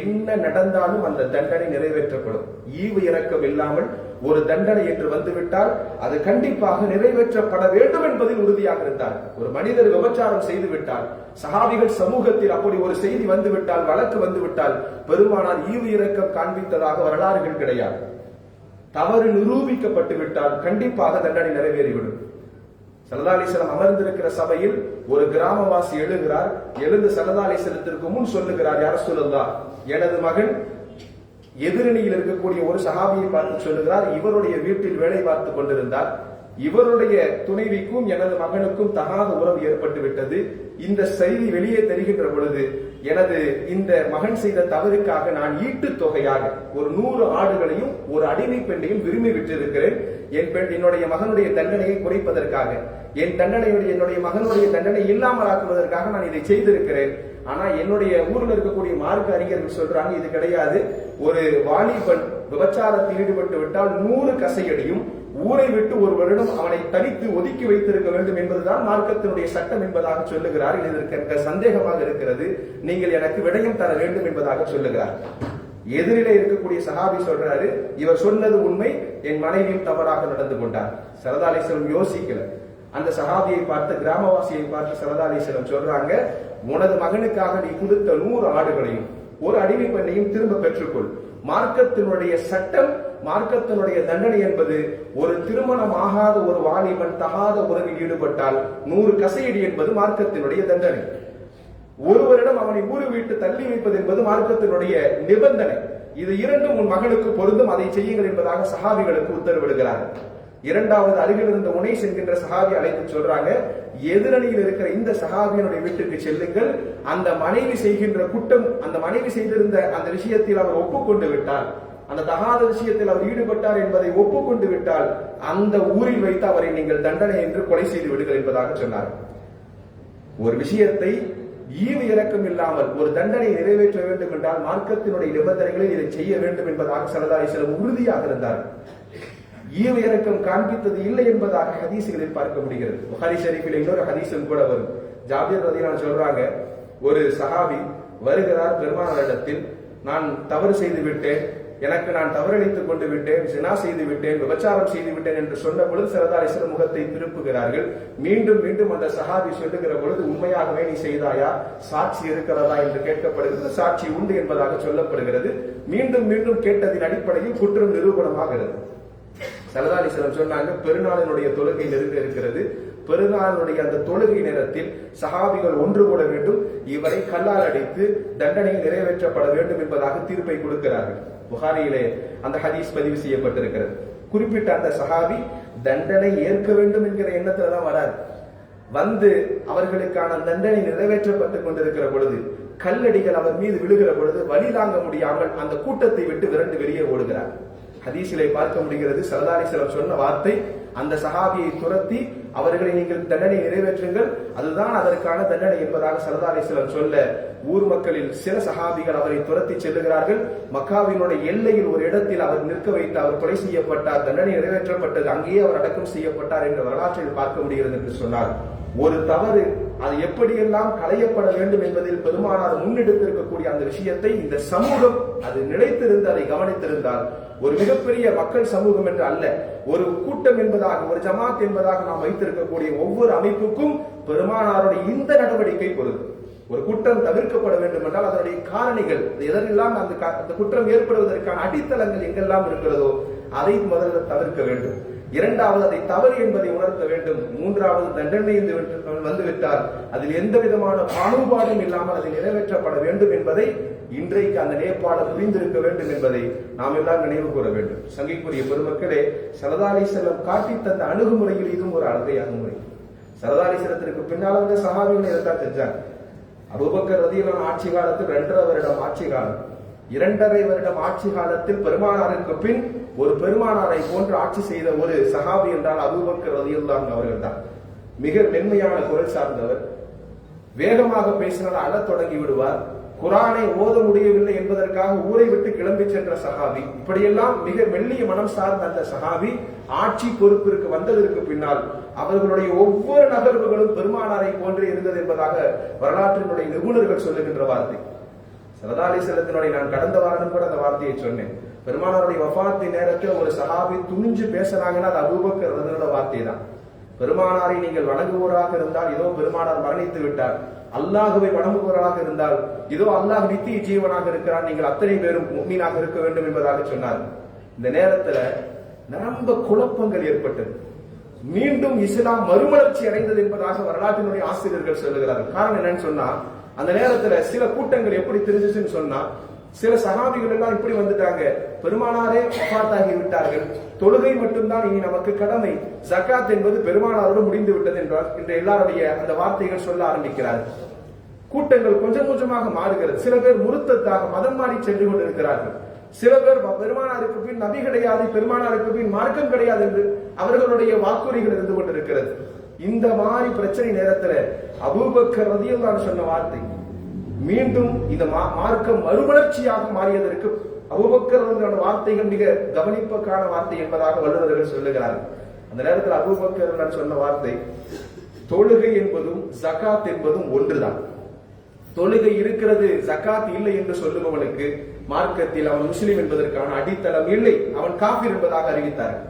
என்ன நடந்தாலும் அந்த தண்டனை நிறைவேற்றப்படும். ஈவு இறக்கம் இல்லாமல் ஒரு தண்டனை என்று வந்துவிட்டால் அது கண்டிப்பாக நிறைவேற்றப்பட வேண்டும் என்பதில் உறுதியாக இருந்தார். ஒரு மனிதர் விபச்சாரம் செய்து விட்டால் சகாபிகள் சமூகத்தில் அப்படி ஒரு செய்தி வந்துவிட்டால் வழக்கு வந்துவிட்டால் பெருமானால் ஈவு இறக்கம் காண்பித்ததாக வரலாறுகள் கிடையாது. தவறு நிரூபிக்கப்பட்டு விட்டால் கண்டிப்பாக தண்டனை நிறைவேறிவிடும். சரதாலீஸ்வரம் அமர்ந்திருக்கிற சபையில் ஒரு கிராமவாசி எழுகிறார். எழுந்து சரதாலீஸ்வரத்திற்கு முன் சொல்லுகிறார் யார சொல்லுதா எனது மகன் எதிரணியில் இருக்கக்கூடிய ஒரு சகாபியை பார்த்து சொல்லுகிறார். இவருடைய வீட்டில் வேலை பார்த்து கொண்டிருந்தார். இவருடைய துணைவிக்கும் எனது மகனுக்கும் தகாத உறவு ஏற்பட்டு விட்டது. இந்த செய்தி வெளியே தெரிகின்ற பொழுது எனது இந்த மகன் செய்த தவறுக்காக நான் ஈட்டு தொகையாக ஒரு நூறு ஆடுகளையும் ஒரு அடிமை பெண்ணையும் விரும்பி விட்டிருக்கிறேன். என் பெண் என்னுடைய மகனுடைய தண்டனையை குறைப்பதற்காக என் தண்டனையுடைய என்னுடைய மகனுடைய தண்டனை இல்லாமல் ஆக்குவதற்காக நான் இதை செய்திருக்கிறேன். ஆனா என்னுடைய ஊரில் இருக்கக்கூடிய மார்க்க அறிஞர்கள் சொல்றாங்க இது கிடையாது. ஒரு வாலிபன் விபச்சாரத்தில் ஈடுபட்டு விட்டால் நூறு கசையடியும் ஊரை விட்டு ஒரு வருடம் அவனை தனித்து ஒதுக்கி வைத்திருக்க வேண்டும் என்பதுதான் மார்க்கத்தினுடைய சட்டம் என்பதாக சொல்லுகிறார். இதற்கு எனக்கு சந்தேகமாக இருக்கிறது. நீங்கள் எனக்கு விடயம் தர வேண்டும் என்பதாக சொல்லுகிறார். எதிரிலே இருக்கக்கூடிய சஹாபி சொல்றாரு இவர் சொன்னது உண்மை என் மனைவியும் தவறாக நடந்து கொண்டார். சரதாலேஸ்வரம் யோசிக்கல. அந்த சகாபியை பார்த்து கிராமவாசியை பார்த்து சரதாலேஸ்வரம் சொல்றாங்க உனது மகனுக்காக நீ கொடுத்த நூறு ஆடுகளையும் ஒரு அடிமை பெண்ணையும் திரும்ப பெற்றுக்கொள். மார்க்கத்தினுடைய சட்டம் மார்க்கத்தினுடைய தண்டனை என்பது ஒரு திருமணம் ஆகாத ஒரு வாலிபன் தகாத உறவில் ஈடுபட்டால் நூறு கசையடி என்பது மார்க்கத்தினுடைய தண்டனை. ஒருவரிடம் அவனை ஊறு வீட்டு தள்ளி வைப்பது என்பது மார்க்கத்தினுடைய நிபந்தனை. இது இரண்டும் உன் மகனுக்கு பொருந்தும் அதை செய்யுங்கள் என்பதாக சஹாபிகளுக்கு உத்தரவிடுகிறார்கள் இரண்டாவது அருகில் இருந்த உனைஸ் என்கின்ற சஹாபி அழைத்து சொல்றாங்க எதிரணியில் இருக்கிற இந்த சஹாபியனுடைய வீட்டுக்கு செல்லுங்கள். அந்த மனைவி செய்கின்ற குற்றம் அந்த மனைவி செய்திருந்த அந்த விஷயத்தில் அவர் ஒப்புக்கொண்டு விட்டார். அந்த தகாத விஷயத்தில் அவர் ஈடுபட்டார் என்பதை ஒப்புக்கொண்டு விட்டால் அந்த ஊரில் வைத்து அவரை நீங்கள் தண்டனை என்று கொலை செய்து விடுங்கள் என்பதாக சொன்னார். ஒரு விஷயத்தை ஈவு இறக்கம் இல்லாமல் ஒரு தண்டனை நிறைவேற்ற வேண்டும் என்றால் மார்க்கத்தினுடைய நிபந்தனைகளில் இதை செய்ய வேண்டும் என்பதாக சரதாரி சில உறுதியாக இருந்தார். ஈவு இறக்கம் காண்பித்தது இல்லை என்பதாக ஹதீசுகளில் பார்க்க முடிகிறது. புகாரி ஷரீஃபில் இன்னொரு ஹதீஸும் கூட வரும். ஜாபியர் ரதியான சொல்றாங்க ஒரு சஹாபி வருகிறார் பெருமானாரிடத்தில் நான் தவறு செய்து விட்டேன் எனக்கு நான் தவறளித்துக் கொண்டு விட்டேன் சினா செய்து விட்டேன் விபச்சாரம் செய்து விட்டேன் என்று சொன்ன பொழுது சரதாரிசர் முகத்தை திருப்புகிறார்கள். மீண்டும் மீண்டும் அந்த சஹாபி சொல்லுகிற பொழுது உண்மையாகவே நீ செய்தாயா? சாட்சி இருக்கிறதா? என்று கேட்கப்படுகிறது. சாட்சி உண்டு என்பதாக சொல்லப்படுகிறது. மீண்டும் மீண்டும் கேட்டதின் அடிப்படையில் குற்றம் நிரூபணமாகிறது. சரதாரிசரம் சொன்னாங்க பெருநாளினுடைய தொழுகை நெருங்க இருக்கிறது. பெருநாளுடைய அந்த தொழுகை நேரத்தில் சஹாபிகள் ஒன்று கூட வேண்டும் இவரை கல்லால் அடித்து தண்டனை நிறைவேற்றப்பட வேண்டும் என்பதாக தீர்ப்பை கொடுக்கிறார்கள். புகாரியிலே அந்த ஹதீஸ் பதிவு செய்யப்பட்டிருக்கிறது. குறிப்பிட்ட அந்த சஹாபி தண்டனை ஏற்க வேண்டும் என்கிற எண்ணத்துல தான் வராது வந்து அவர்களுக்கான தண்டனை நிறைவேற்றப்பட்டுக் கொண்டிருக்கிற பொழுது கல்லடிகள் அவர் மீது விழுகிற பொழுது வழி தாங்க முடியாமல் அந்த கூட்டத்தை விட்டு விரண்டு வெளியே ஓடுகிறார். ஹதீசிலை பார்க்க முடிகிறது. சரதாரி செல்லம் சொன்ன வார்த்தை அந்த சஹாபியை துரத்தி அவர்களை நீங்கள் தண்டனை நிறைவேற்றுங்கள். அதுதான் அதற்கான தண்டனை என்பதாக சரதாரி செல்லம் சொல்ல ஊர் மக்களில் சில சஹாபிகள் அவரை துரத்தி செல்லுகிறார்கள். மக்காவினுடைய எல்லையில் ஒரு இடத்தில் அவர் நிற்க வைத்து அவர் கொலை செய்யப்பட்டார் தண்டனை நிறைவேற்றப்பட்டது அங்கேயே அவர் அடக்கம் செய்யப்பட்டார் என்ற வரலாற்றில் பார்க்க முடிகிறது என்று சொன்னார். ஒரு தவறு அது எப்படியெல்லாம் களையப்பட வேண்டும் என்பதில் பெருமானார் முன்னெடுத்திருக்கக்கூடிய அந்த விஷயத்தை இந்த சமூகம் அது நிலைத்திருந்து அதை கவனித்திருந்தால் ஒரு மிகப்பெரிய மக்கள் சமூகம் என்று அல்ல ஒரு கூட்டம் என்பதாக ஒரு ஜமாத் என்பதாக நாம் வைத்திருக்கக்கூடிய ஒவ்வொரு அமைப்புக்கும் பெருமானாருடைய இந்த நடவடிக்கை பொருள். ஒரு குற்றம் தவிர்க்கப்பட வேண்டும் என்றால் அதனுடைய காரணிகள் எதெல்லாம் அந்த குற்றம் ஏற்படுவதற்கான அடித்தளங்கள் எங்கெல்லாம் இருக்கிறதோ அதை முதல்ல தவிர்க்க வேண்டும். இரண்டாவது அதை தவறு என்பதை உணர்த்த வேண்டும். மூன்றாவது தண்டனை வந்துவிட்டால் அதில் எந்த விதமான பாகுபாடும் இல்லாமல் அது நிறைவேற்றப்பட வேண்டும் என்பதை இன்றைக்கு அந்த நேபாளம் புரிந்திருக்க வேண்டும் என்பதை நாம் எல்லாம் நினைவு கூற வேண்டும். சங்கைக்குரிய பெருமக்களே சரதாரி செல்லம் காட்டி தந்த அணுகுமுறையில் இதுவும் ஒரு அழகை அணுகுமுறை. சரதாரி செல்லத்திற்கு பின்னால் வந்து சகாபிகள் இதைத்தான் செஞ்சாங்க அபுபக்கர் ரதியலான ஆட்சி காலத்தில் இரண்டரை வருடம் ஆட்சி காலம். இரண்டரை வருடம் ஆட்சி காலத்தில் பெருமானாருக்கு பின் ஒரு பெருமானாரை போன்று ஆட்சி செய்த ஒரு சஹாபி என்றால் அபுபக்கர் ரதியுல்லான் அவர்கள் தான் மிக மென்மையான குரல் சார்ந்தவர். வேகமாக பேசினால் அழத் தொடங்கி விடுவார். குரானை ஓத முடியவில்லை என்பதற்காக ஊரை விட்டு கிளம்பி சென்ற சஹாபி. இப்படியெல்லாம் மிக மெல்லிய மனம் சார்ந்த அந்த சஹாபி ஆட்சி பொறுப்பிற்கு வந்ததற்கு பின்னால் அவர்களுடைய ஒவ்வொரு நகர்வுகளும் பெருமானாரை போன்றே இருந்தது என்பதாக வரலாற்றினுடைய நிபுணர்கள் சொல்லுகின்ற வார்த்தை. சரதாலி செலத்தினுடைய நான் கடந்த வாரம் கூட அந்த வார்த்தையை சொன்னேன். பெருமானாருடைய வஃபாத்தி நேரத்தில் ஒரு சஹாபி துணிஞ்சு பேசுறாங்கன்னா அது அபூபக்கர் ரலியல்லாஹு வார்த்தை தான். பெருமானாரை நீங்கள் வணங்குவோராக இருந்தால் ஏதோ பெருமானார் மரணித்து விட்டார். அல்லாஹுவை வணங்குவோராக இருந்தால் இதோ அல்லாஹ் நித்திய ஜீவனாக இருக்கிறார் நீங்கள் அத்தனை பேரும் முக்மீனாக இருக்க வேண்டும் என்பதாக சொன்னார். இந்த நேரத்துல நிரம்ப குழப்பங்கள் ஏற்பட்டது. மீண்டும் இஸ்லாம் மறுமலர்ச்சி அடைந்தது என்பதாக வரலாற்றினுடைய ஆசிரியர்கள் சொல்லுகிறார்கள். காரணம் என்னன்னு சொன்னா அந்த நேரத்துல சில கூட்டங்கள் எப்படி தெரிஞ்சிச்சுன்னு சொன்னா சில சகாபிகள் எல்லாம் இப்படி வந்துட்டாங்க. பெருமானாரே வஃபாத்தாகி விட்டார்கள். தொழுகை மட்டும்தான் இனி நமக்கு கடமை. ஜகாத் என்பது பெருமானாரோடு முடிந்து விட்டது என்றால் இன்று எல்லாருடைய அந்த வார்த்தைகள் சொல்ல ஆரம்பிக்கிறார். கூட்டங்கள் கொஞ்சம் கொஞ்சமாக மாறுகிறது. சில பேர் முருத்தத்தாக மதம் மாறி சென்று கொண்டிருக்கிறார்கள். சில பேர் பெருமானாருக்கு பின் நபி கிடையாது பெருமானாருக்கு பின் மார்க்கம் கிடையாது என்று அவர்களுடைய வாக்குறுதிகள் இருந்து கொண்டிருக்கிறது. இந்த மாதிரி பிரச்சனை நேரத்துல அபூபக்கர் ரதியல்லாஹு சொன்ன வார்த்தை. மீண்டும் இந்த மா- மார்க்கம் மறுமலர்ச்சியாக மாறியதற்கு அபுபக்கர் வார்த்தைகள் மிக கவனிப்புக்கான வார்த்தை என்பதாக வல்லுநர்கள் சொல்லுகிறார்கள் அந்த நேரத்தில் அபுபக்கர் சொன்ன வார்த்தை தொழுகை என்பதும் ஜகாத் என்பதும் ஒன்றுதான். தொழுகை இருக்கிறது ஜகாத் இல்லை என்று சொல்லுபவனுக்கு மார்க்கத்தில் அவன் முஸ்லிம் என்பதற்கான அடித்தளம் இல்லை. அவன் காபிர் என்பதாக அறிவித்தார்.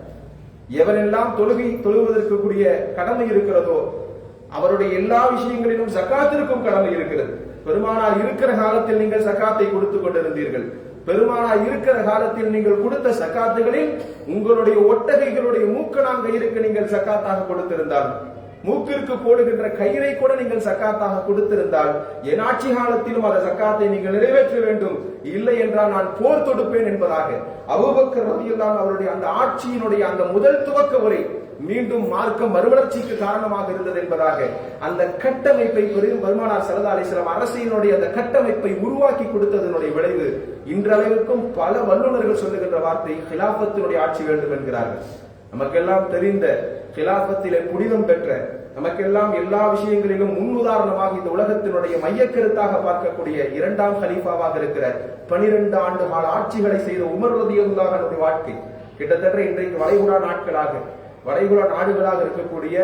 எவனெல்லாம் தொழுகை தொழுவதற்கு கூடிய கடமை இருக்கிறதோ அவருடைய எல்லா விஷயங்களிலும் ஜகாத்திற்கும் கடமை இருக்கிறது. பெருமானார் இருக்கிற காலத்தில் நீங்கள் சக்காத்தை கொடுத்து கொண்டிருந்தீர்கள். பெருமானார் இருக்கிற காலத்தில் நீங்கள் கொடுத்த சக்காத்துகளில் உங்களுடைய ஒட்டகைகளுடைய மூக்கணாம் கயிறுக்கு நீங்கள் சக்காத்தாக கொடுத்திருந்தால் மூக்கிற்கு போடுகின்ற கயிறை கூட நீங்கள் சக்காத்தாக கொடுத்திருந்தால் என் ஆட்சி காலத்திலும் அந்த சக்காத்தை நீங்கள் நிறைவேற்ற வேண்டும். இல்லை என்றால் நான் போர் தொடுப்பேன் என்பதாக அபூபக்கர் ரலியல்லாஹு அவருடைய அந்த ஆட்சியினுடைய அந்த முதல் துவக்க உரை மீண்டும் மார்க்கம் மறுவளர்ச்சிக்கு காரணமாக இருந்தது என்பதாக அந்த கட்டமைப்பை பெரும் பெருமானார் சரதா அலிஸ்லாம் அரசினுடைய அந்த கட்டமைப்பை உருவாக்கி கொடுத்ததனுடைய விளைவு இன்றளவிற்கும் பல வல்லுநர்கள் சொல்லுகின்ற வார்த்தை ஹிலாபத்தினுடைய ஆட்சி வேண்டும் என்கிறார்கள். நமக்கெல்லாம் தெரிந்த ஹிலாபத்திலே புனிதம் பெற்ற நமக்கெல்லாம் எல்லா விஷயங்களிலும் முன்னுதாரணமாக இந்த உலகத்தினுடைய மையக்கருத்தாக பார்க்கக்கூடிய இரண்டாம் ஹலீஃபாவாக இருக்கிற பனிரெண்டு ஆண்டு கால ஆட்சிகளை செய்த உமர் ரதியுல்லாஹனுடைய வாழ்க்கை கிட்டத்தட்ட இன்றைக்கு வளைகுடா நாட்களாக வளைகுடா நாடுகளாக இருக்கக்கூடிய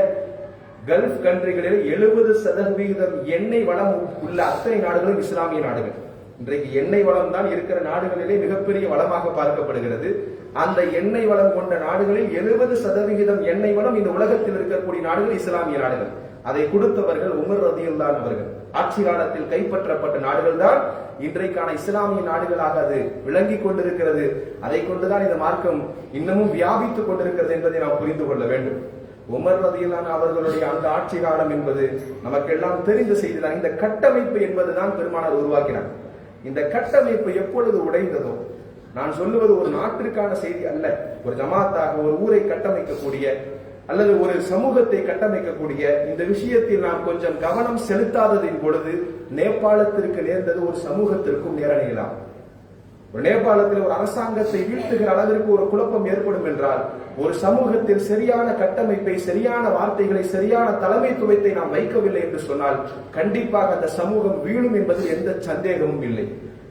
கல்ஃப் கண்ட்ரிகளில் எழுபது சதவீதம் எண்ணெய் வளம் உள்ள அத்தனை நாடுகளும் இஸ்லாமிய நாடுகள். இன்றைக்கு எண்ணெய் வளம் தான் இருக்கிற நாடுகளிலே மிகப்பெரிய வளமாக பார்க்கப்படுகிறது. அந்த எண்ணெய் வளம் கொண்ட நாடுகளில் எழுபது சதவிகிதம் எண்ணெய் வளம் இந்த உலகத்தில் இருக்கக்கூடிய நாடுகள் இஸ்லாமிய நாடுகள். அதை கொடுத்தவர்கள் உமர் ரதியுல்லான் அவர்கள். ஆட்சி காலத்தில் கைப்பற்றப்பட்ட நாடுகள் தான் இன்றைக்கான இஸ்லாமிய நாடுகளாக அது விளங்கிக் கொண்டிருக்கிறது. அதை கொண்டுதான் இந்த மார்க்கம் இன்னமும் வியாபித்துக் கொண்டிருக்கிறது என்பதை நாம் புரிந்து கொள்ள வேண்டும். உமர் ரதியிலான அவர்களுடைய அந்த ஆட்சி காலம் என்பது நமக்கெல்லாம் தெரிந்த செய்திதான். இந்த கட்டமைப்பு என்பதுதான் பெருமானார் உருவாக்கினார். இந்த கட்டமைப்பு எப்பொழுது உடைந்ததோ நான் சொல்லுவது ஒரு நாட்டிற்கான செய்தி அல்ல ஒரு ஜமாத்தாக ஒரு ஊரை கட்டமைக்கக்கூடிய அல்லது ஒரு சமூகத்தை கட்டமைக்கக்கூடிய இந்த விஷயத்தில் நாம் கொஞ்சம் கவனம் செலுத்தாததின் பொழுது நேபாளத்திற்கு நேர்ந்தது ஒரு சமூகத்திற்கும் நேரணியலாம் ஒரு நேபாளத்தில் ஒரு அரசாங்கத்தை வீழ்த்துகிற அளவிற்கு ஒரு குழப்பம் ஏற்படும் என்றால் ஒரு சமூகத்தில் சரியான கட்டமைப்பை சரியான வார்த்தைகளை சரியான தலைமைத்துவத்தை நாம் வைக்கவில்லை என்று சொன்னால் கண்டிப்பாக அந்த சமூகம் வீழும் என்பதில் எந்த சந்தேகமும் இல்லை.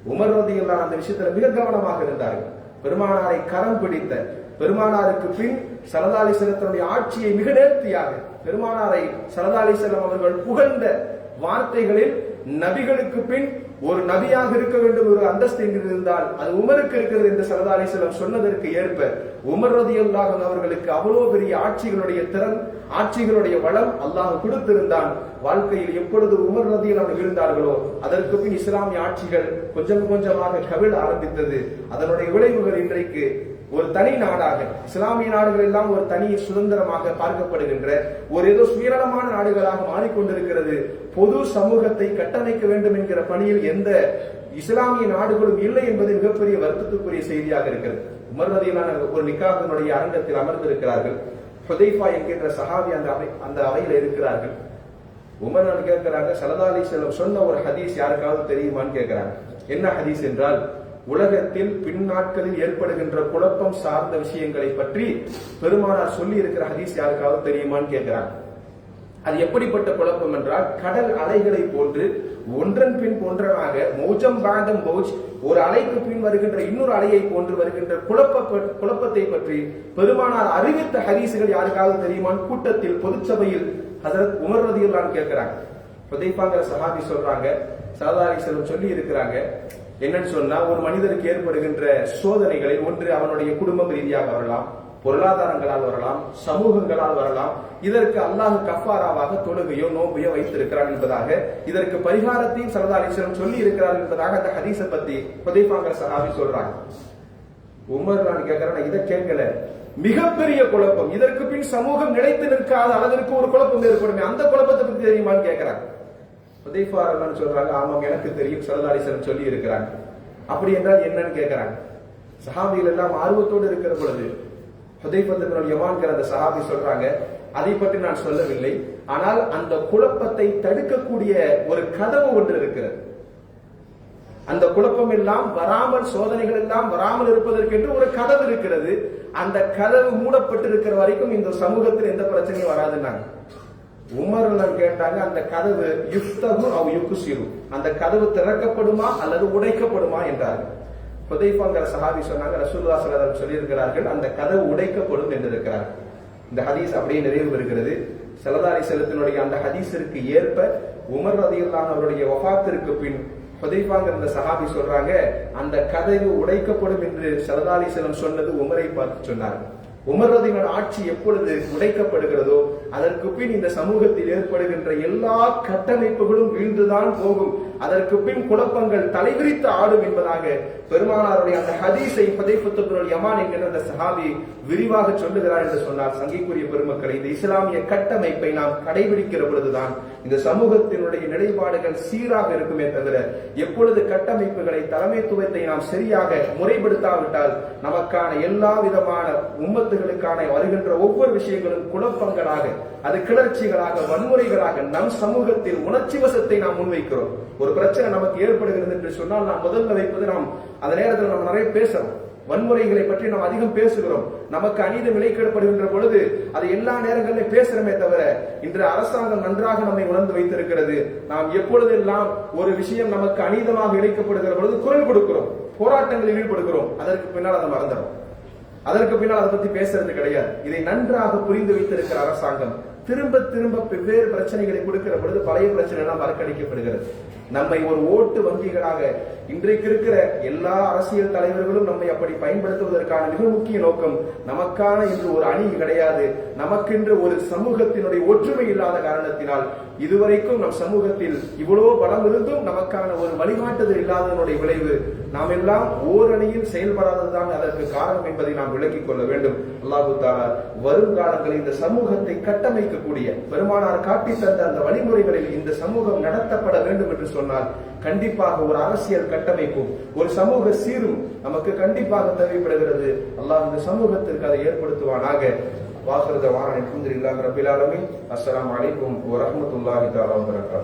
உமர் ரதியெல்லாம் அந்த விஷயத்துல மிக கவனமாக இருந்தார்கள். பெருமானாரை கரம் பிடித்த பெருமானாருக்கு பின் சரதாலி செல்லத்தினுடைய ஆட்சியை மிக நேர்த்தியாக பெருமானாரை சரதாலி செல்லம் அவர்கள் புகழ்ந்த வார்த்தைகளில் நபிகளுக்கு பின் ஒரு நபியாக இருக்க வேண்டும் ஒரு அந்தஸ்து என்று இருந்தால் அது உமருக்கு இருக்கிறது என்று சரதா சொன்னதற்கு ஏற்ப உமர் ரதி அவர்களுக்கு அவ்வளவு பெரிய ஆட்சிகளுடைய திறன் ஆட்சிகளுடைய வளம் அல்லாஹ் கொடுத்திருந்தான். வாழ்க்கையில் எப்பொழுது உமர் ரதியில் அவர்கள் இருந்தார்களோ அதற்கு பின் இஸ்லாமிய ஆட்சிகள் கொஞ்சம் கொஞ்சமாக கவிழ ஆரம்பித்தது. அதனுடைய விளைவுகள் இன்றைக்கு ஒரு தனி நாடாக இஸ்லாமிய நாடுகள் எல்லாம் ஒரு தனி சுதந்திரமாக பார்க்கப்படுகின்ற ஒரு ஏதோ சுயநலமான நாடுகளாக மாறிக்கொண்டிருக்கிறது. பொது சமூகத்தை கட்டமைக்க வேண்டும் என்கிற பணியில் எந்த இஸ்லாமிய நாடுகளும் இல்லை என்பது மிகப்பெரிய வருத்தத்துக்குரிய செய்தியாக இருக்கிறது. உமர் ரதியிலான ஒரு நிக்காகனுடைய அரங்கத்தில் அமர்ந்திருக்கிறார்கள். ஹுதைஃபா என்கின்ற சஹாபி அந்த அவை அந்த அவையில் இருக்கிறார்கள். உமர் நான் கேட்கிறாங்க சலதாலி செல்லம் சொன்ன ஒரு ஹதீஸ் யாருக்காவது தெரியுமான்னு கேட்கிறாங்க. என்ன ஹதீஸ் என்றால் உலகத்தில் பின்னாட்களில் ஏற்படுகின்ற குழப்பம் சார்ந்த விஷயங்களை பற்றி பெருமானார் சொல்லி இருக்கிற ஹதீஸ் யாருக்காவது தெரியுமான்னு கேட்கிறாங்க. அது எப்படிப்பட்ட குழப்பம் என்றால் கடல் அலைகளை போன்று ஒன்றன் பின் ஒன்றனாக மௌஜம் பாதம் மௌஜ் ஒரு அலைக்கு பின் வருகின்ற இன்னொரு அலையை போன்று வருகின்ற குழப்ப குழப்பத்தை பற்றி பெருமானார் அறிவித்த ஹரிசுகள் யாருக்காவது தெரியுமான் கூட்டத்தில் பொதுச்சபையில் ஹசரத் உமர் ரதியுல்லான்னு கேட்கிறாங்க. புதைப்பாங்கிற சஹாபி சொல்றாங்க சரதாரி செல்வம் சொல்லி இருக்கிறாங்க. என்னன்னு சொன்னா ஒரு மனிதருக்கு ஏற்படுகின்ற சோதனைகளில் ஒன்று அவனுடைய குடும்பம் ரீதியாக வரலாம் பொருளாதாரங்களால் வரலாம் சமூகங்களால் வரலாம். இதற்கு அல்லாஹ் கஃபாராவாக தொழுகையோ நோம்பையோ வைத்திருக்கிறான் என்பதாக இதற்கு பரிகாரத்தையும் சரதாரீஸ்வரன் சொல்லி இருக்கிறார் என்பதாக அந்த ஹதீஸை பத்தி புதைப்பாங்கிற சஹாபி சொல்றாங்க. உமர் நான் கேட்கிறேன் இதை கேட்கல. மிகப்பெரிய குழப்பம். இதற்கு பின் சமூகம் நிலைத்து நிற்காத அளவிற்கு ஒரு குழப்பம் ஏற்படும். அந்த குழப்பத்தை பத்தி தெரியுமான்னு கேட்கிறாங்க உதைஃபா சொல்றாங்க ஆமாம் எனக்கு தெரியும் சரதாரிசன் சொல்லி இருக்கிறாங்க. அப்படி என்றால் என்னன்னு கேட்கிறாங்க சஹாபிகள் எல்லாம் ஆர்வத்தோடு இருக்கிற பொழுது ஹுதைஃபத்து யமான்கிற அந்த சஹாபி சொல்றாங்க அதை பற்றி நான் சொல்லவில்லை. ஆனால் அந்த குழப்பத்தை தடுக்கக்கூடிய ஒரு கதவு ஒன்று இருக்கிறது. அந்த குழப்பம் எல்லாம் வராமல் சோதனைகள் எல்லாம் வராமல் இருப்பதற்கென்று ஒரு கதவு இருக்கிறது. அந்த கதவு மூடப்பட்டிருக்கிற வரைக்கும் இந்த சமூகத்தில் எந்த பிரச்சனையும் வராதுன்னாங்க உமர் கேட்டாங்க அந்த கதவு யுக்தகு அவ் யுக்குசிரு அந்த கதவு திறக்கப்படுமா அல்லது உடைக்கப்படுமா என்றார்கள் புதைப்பாங்கிற சஹாபி சொன்னாங்க ரசூல்லா சொல்லியிருக்கிறார்கள் அந்த கதவு உடைக்கப்படும் என்று இருக்கிறார் இந்த ஹதீஸ் அப்படியே நிறைவு பெறுகிறது. செலதாரி செலுத்தினுடைய அந்த ஹதீஸிற்கு ஏற்ப உமர் ரதியுல்லான் அவருடைய வஃத்திற்கு பின் ஹுதைஃபாங்கிற அந்த சஹாபி சொல்றாங்க அந்த கதவு உடைக்கப்படும் என்று சலதாலி சொன்னது உமரை பார்த்து சொன்னார். உமரதின் ஆட்சி எப்பொழுது உடைக்கப்படுகிறதோ அதற்கு பின் இந்த சமூகத்தில் ஏற்படுகின்ற எல்லா கட்டமைப்புகளும் வீழ்ந்துதான் போகும். அதற்கு பின் குழப்பங்கள் தலைவிரித்து ஆடும் என்பதாக பெருமானாருடைய அந்த ஹதீஸை பதைப்புத்துக்குள் யமான் என்கிற அந்த சஹாபி விரிவாக சொல்லுகிறார் என்று சொன்னார். சங்கிக்குரிய பெருமக்களை இந்த இஸ்லாமிய கட்டமைப்பை நாம் கடைபிடிக்கிற பொழுதுதான் இந்த சமூகத்தினுடைய நிலைப்பாடுகள் சீராக இருக்குமே தவிர எப்பொழுது கட்டமைப்புகளை தலைமைத்துவத்தை நாம் சரியாக முறைப்படுத்தாவிட்டால் நமக்கான எல்லா விதமான உம்மத்துகளுக்கான வருகின்ற ஒவ்வொரு விஷயங்களும் குழப்பங்களாக அது கிளர்ச்சிகளாக வன்முறைகளாக நம் சமூகத்தில் உணர்ச்சி வசத்தை நாம் முன்வைக்கிறோம். ஒரு பிரச்சனை நமக்கு ஏற்படுகிறது என்று சொன்னால் நாம் முதல்ல வைப்பது நாம் அந்த நேரத்தில் நம்ம நிறைய பேசுறோம். வன்முறைகளை பற்றி நாம் அதிகம் பேசுகிறோம். நமக்கு அநீதம் இழைக்கப்படுகின்ற பொழுது அது எல்லா நேரங்களிலும் பேசுறமே தவிர இன்று அரசாங்கம் நன்றாக நம்மை உணர்ந்து வைத்திருக்கிறது. நாம் எப்பொழுதெல்லாம் ஒரு விஷயம் நமக்கு அநீதமாக இழைக்கப்படுகிற பொழுது குரல் கொடுக்கிறோம் போராட்டங்களில் ஈடுபடுகிறோம் அதற்கு பின்னால் அதை மறந்துடும் அதற்கு பின்னால் அதை பத்தி பேசுறது கிடையாது. இதை நன்றாக புரிந்து வைத்திருக்கிற அரசாங்கம் திரும்ப திரும்ப வெவ்வேறு பிரச்சனைகளை கொடுக்கிற பொழுது பழைய பிரச்சனை எல்லாம் மறக்கடிக்கப்படுகிறது நம்மை ஒரு ஓட்டு வங்கிகளாக இன்றைக்கு இருக்கிற எல்லா அரசியல் தலைவர்களும் நம்மை அப்படி பயன்படுத்துவதற்கான மிக முக்கிய நோக்கம் நமக்கான இன்று ஒரு அணி கிடையாது. நமக்கென்று ஒரு சமூகத்தினுடைய ஒற்றுமை இல்லாத காரணத்தினால் இதுவரைக்கும் நம் சமூகத்தில் இவ்வளவு பலம் இருந்தும் நமக்கான ஒரு வழிகாட்டுதல் இல்லாததனுடைய விளைவு நாம் எல்லாம் ஓரணியில் செயல்படாததுதான் அதற்கு காரணம் என்பதை நாம் விளக்கிக் கொள்ள வேண்டும். அல்லாஹு தாலா வருங்காலங்களில் இந்த சமூகத்தை கட்டமைக்கக்கூடிய பெருமானார் காட்டி தந்த அந்த வழிமுறைகளில் இந்த சமூகம் நடத்தப்பட வேண்டும் என்று சொன்னால் கண்டிப்பாக ஒரு அரசியல் கட்டமைப்பும் ஒரு சமூக சீரும் நமக்கு கண்டிப்பாக தேவைப்படுகிறது. அல்லாஹ் இந்த சமூகத்திற்கு அதை ஏற்படுத்துவானாக. வாக்குறத வாரன் அல்ஹம்துலில்லாஹி ரபில் அஸ்லாம் வலைக்கும் வரமத்துல்லாஹி தாலா தஆலா